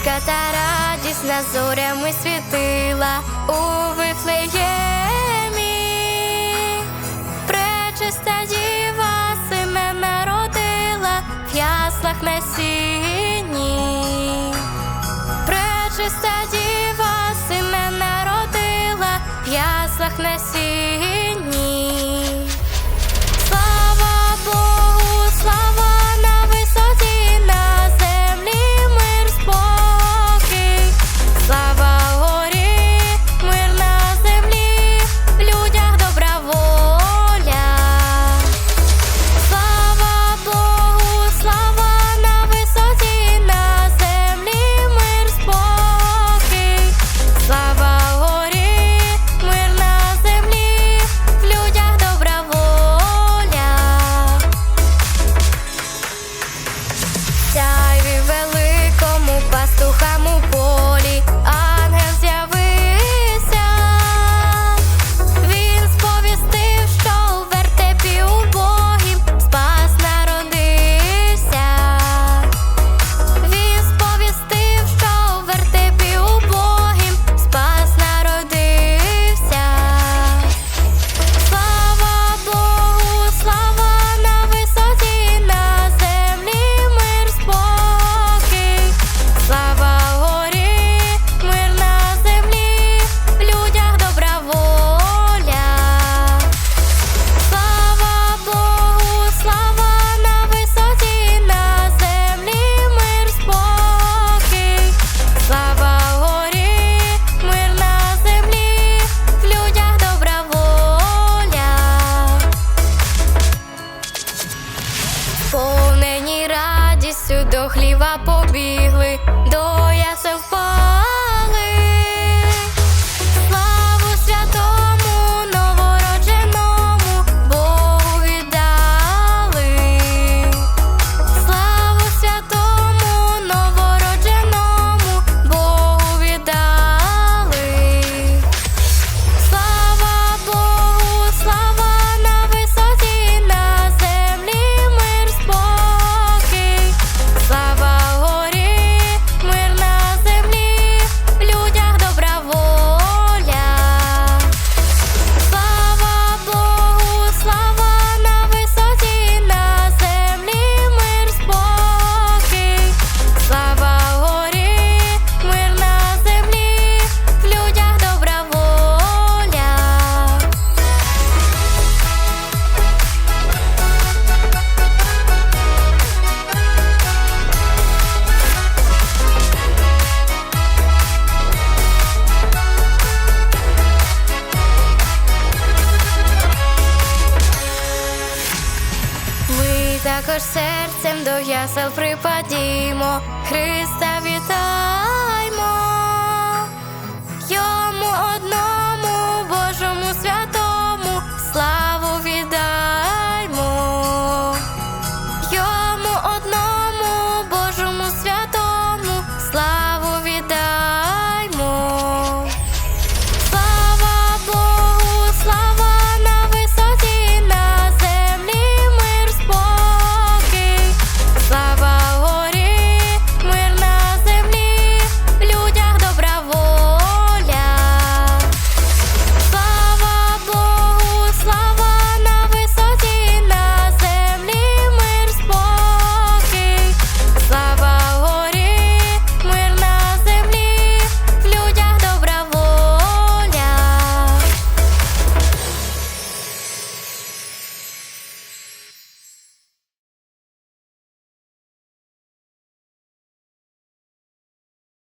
Зірочка та радісна зорями світила у вифлеємі Пречиста діва сина народила в яслах на сіні, Пречиста діва мене народила в яслах насіні. Зю до хліва побігли, до ясел. також серцем до ясел припадімо, Христа вітаємо.